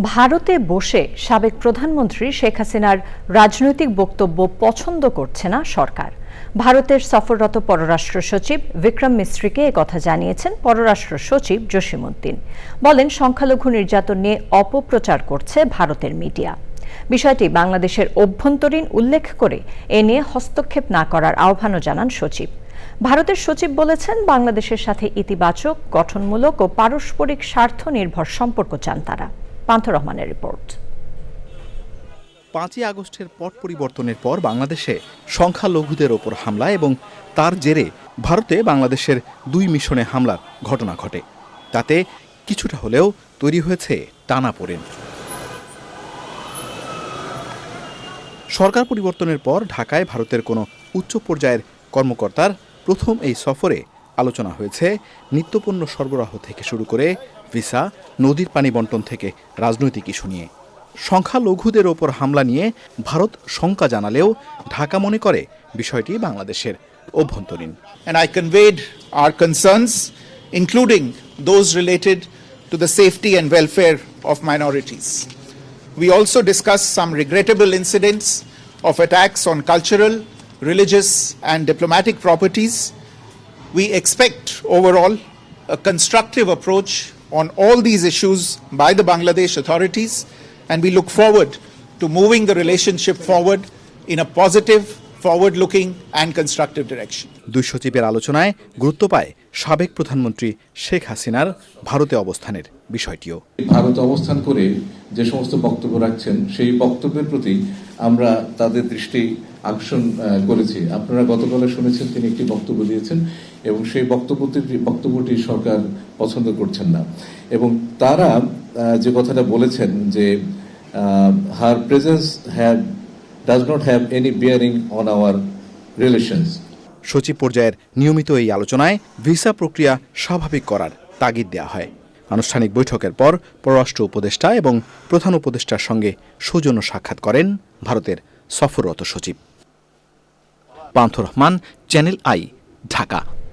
ভারতে বসে সাবেক প্রধানমন্ত্রী শেখ হাসিনার রাজনৈতিক বক্তব্য পছন্দ করছে না সরকার। ভারতের সফররত পররাষ্ট্র সচিব বিক্রম মিস্ত্রিকে কথা জানিয়েছেন পররাষ্ট্র সচিব জসিমউদ্দিন। বলেন, সংখ্যালঘু নির্যাতন নিয়ে অপপ্রচার করছে ভারতের মিডিয়া। বিষয়টি বাংলাদেশের অভ্যন্তরীণ উল্লেখ করে এ নিয়ে হস্তক্ষেপ না করার আহ্বানও জানান সচিব। ভারতের সচিব বলেছেন, বাংলাদেশের সাথে ইতিবাচক, গঠনমূলক ও পারস্পরিক স্বার্থ নির্ভর সম্পর্ক চান তারা। পান্থ রহমানের রিপোর্ট। পাঁচই আগস্টের পট পরিবর্তনের পর বাংলাদেশে সংখ্যালঘুদের ওপর হামলা এবং তার জেরে ভারতে বাংলাদেশের দুই মিশনে হামলার ঘটনা ঘটে। তাতে কিছুটা হলেও তৈরি হয়েছে টানাপোড়েন সরকার পরিবর্তনের পর ঢাকায় ভারতের কোনো উচ্চ পর্যায়ের কর্মকর্তার প্রথম এই সফরে আলোচনা হয়েছে নিত্যপণ্য সরবরাহ থেকে শুরু করে ভিসা নদীর পানি বন্টন থেকে রাজনৈতিক ইস্যু নিয়ে সংখ্যালঘুদের ওপর হামলা নিয়ে ভারত শঙ্কা জানালেও ঢাকা মনে করে বিষয়টি বাংলাদেশের অভ্যন্তরীণ and I conveyed our concerns, including those related to the safety and welfare of minorities. We also discussed some regrettable incidents of attacks on cultural, religious, and diplomatic properties. We expect overall a constructive approach on all these issues by the Bangladesh authorities, and we look forward to moving the relationship forward in a positive, forward looking, and constructive direction. দুই সচিবের আলোচনায় গুরুত্ব পায় সাবেক প্রধানমন্ত্রী শেখ হাসিনার ভারতে অবস্থানের বিষয়টিও। ভারত অবস্থান করে যে সমস্ত বক্তব্য রাখছেন সেই বক্তব্যের প্রতি আমরা তাদের দৃষ্টি আকর্ষণ করেছি। আপনারা গতকালে শুনেছেন তিনি একটি বক্তব্য দিয়েছেন এবং সেই বক্তব্যটি বক্তব্যটি সরকার পছন্দ করছেন না। এবং তারা যে কথাটা বলেছেন যে her presence have does not have any bearing on our relations সচিব পর্যায়ের নিয়মিত এই আলোচনায় ভিসা প্রক্রিয়া স্বাভাবিক করার তাগিদ দেওয়া হয়। আনুষ্ঠানিক বৈঠকের পর পররাষ্ট্র উপদেষ্টা এবং প্রধান উপদেষ্টার সঙ্গে সৌজন্য সাক্ষাৎ করেন ভারতের সফররত সচিব। Pantha Rahman, Channel I, Dhaka.